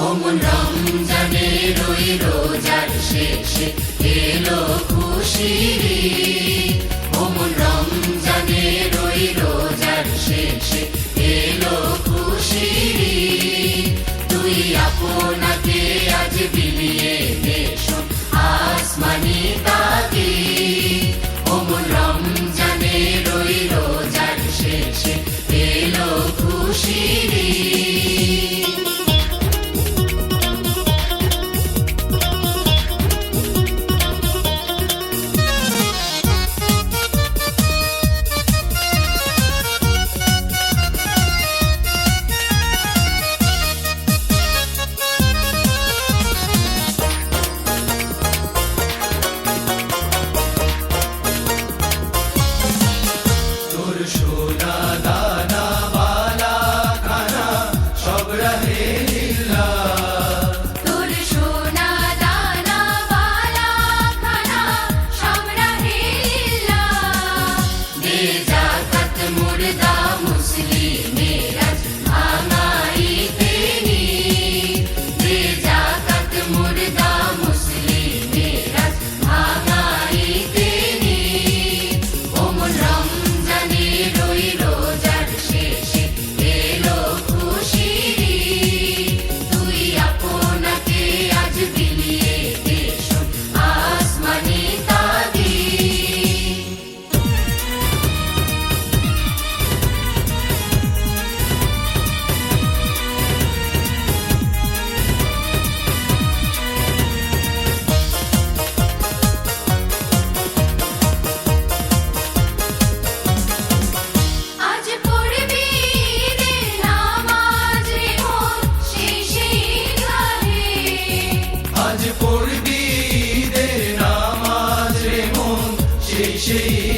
অমন রমজানের ওই রোজার শেষে এলো খুশিরি অমন রমজানের ওই রোজার শেষে এলো খুশিরি তুই আপনা Abrahemi She.